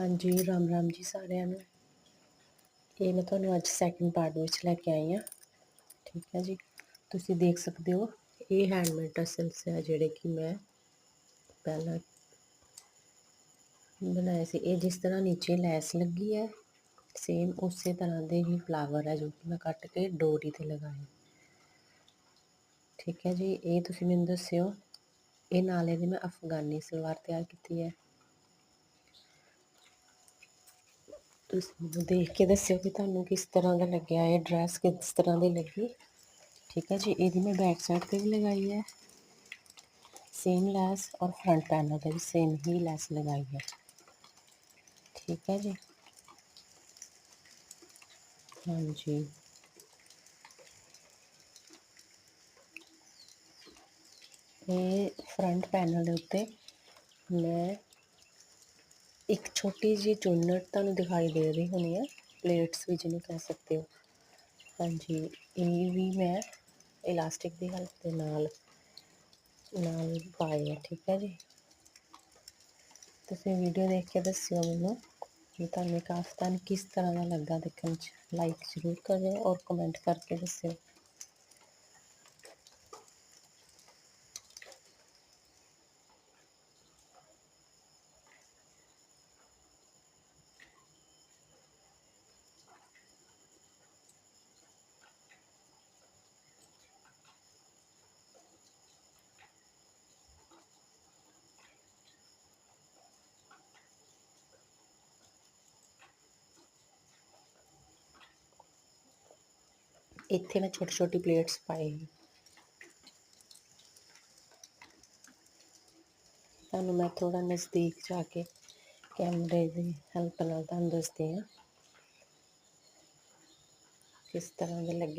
ਹਾਂਜੀ, ਰਾਮ ਰਾਮ ਜੀ ਸਾਰਿਆਂ ਨੂੰ। ਇਹ ਮੈਂ ਤੁਹਾਨੂੰ ਅੱਜ ਸੈਕਿੰਡ ਪਾਰਟ ਵਿੱਚ ਲੈ ਕੇ ਆਈ ਹਾਂ। ਠੀਕ ਹੈ ਜੀ? ਤੁਸੀਂ ਦੇਖ ਸਕਦੇ ਹੋ, ਇਹ ਹੈਂਡਮੇਡ ਟਸਲਸ ਹੈ ਜਿਹੜੇ ਕਿ ਮੈਂ ਪਹਿਲਾਂ ਬਣਾਏ ਸੀ। ਇਹ ਜਿਸ ਤਰ੍ਹਾਂ ਨੀਚੇ ਲੈਸ ਲੱਗੀ ਹੈ ਸੇਮ ਉਸੇ ਤਰ੍ਹਾਂ ਦੇ ਹੀ ਫਲਾਵਰ ਹੈ ਜੋ ਕਿ ਮੈਂ ਕੱਟ ਕੇ ਡੋਰੀ ਤੇ ਲਗਾਏ। ਠੀਕ ਹੈ ਜੀ? ਇਹ ਤੁਸੀਂ ਮੈਨੂੰ ਦੱਸਿਓ, ਇਹ ਨਾਲੇ ਦੀ ਮੈਂ ਅਫਗਾਨੀ ਸਲਵਾਰ ਤਿਆਰ ਕੀਤੀ ਹੈ। ਤੁਸੀਂ ਮੈਨੂੰ ਦੇਖ ਕੇ ਦੱਸਿਓ ਕਿ ਤੁਹਾਨੂੰ ਕਿਸ ਤਰ੍ਹਾਂ ਦਾ ਲੱਗਿਆ ਇਹ ਡਰੈਸ ਕਿਸ ਤਰ੍ਹਾਂ ਦੀ ਲੱਗੀ। ਠੀਕ ਹੈ ਜੀ, ਇਹਦੀ ਮੈਂ ਬੈਕ ਸਾਈਡ ਤੇ ਵੀ ਲਗਾਈ ਹੈ। ਸੇਮ ਲੈਸ ਔਰ ਫਰੰਟ ਪੈਨਲ ਤੇ ਵੀ ਸੇਮ ਹੀ ਲੈਸ ਲਗਾਈ ਹੈ। ਠੀਕ ਹੈ ਜੀ। ਹਾਂਜੀ। ਇਹ ਫਰੰਟ ਪੈਨਲ ਦੇ ਉੱਤੇ ਮੈਂ ਇੱਕ ਛੋਟੀ ਜਿਹੀ ਚੁੰਨਟ ਤੁਹਾਨੂੰ ਦਿਖਾਈ ਦੇ ਰਹੀ ਹੋਣੀ ਹੈ ਪਲੇਟਸ ਵੀ ਜਿਹਨੂੰ ਕਹਿ ਸਕਦੇ ਹੋ। ਹਾਂਜੀ, ਇਹ ਵੀ ਮੈਂ ਇਲਾਸਟਿਕ ਦੀ ਹੈਲਪ ਦੇ ਨਾਲ ਨਾਲ ਪਾਏ ਹੈ, ਠੀਕ ਹੈ ਜੀ। ਤੁਸੀਂ ਵੀਡੀਓ ਦੇਖ ਕੇ ਦੱਸਿਓ ਮੈਨੂੰ ਕਿ ਤੁਹਾਨੂੰ ਇਹ ਕਾਫਤਾਨ ਕਿਸ ਤਰ੍ਹਾਂ ਦਾ ਲੱਗਾ ਦੇਖਣ 'ਚ। ਲਾਈਕ ਜ਼ਰੂਰ ਕਰਿਓ ਔਰ ਕਮੈਂਟ ਕਰਕੇ ਦੱਸਿਓ। ਇੱਥੇ ਮੈਂ ਛੋਟੀ ਛੋਟੀ ਪਲੇਟਸ ਪਾਏ ਤੁਹਾਨੂੰ ਮੈਂ ਥੋੜਾ ਨਜ਼ਦੀਕ ਜਾ ਕੇ ਕੈਮਰੇ ਦੀ ਹੈਲਪ ਨਾਲ ਤੁਹਾਨੂੰ ਦੱਸਦੀ ਹਾਂ। ਕਿਸ ਤਰ੍ਹਾਂ ਦੇ ਲੱਗੇ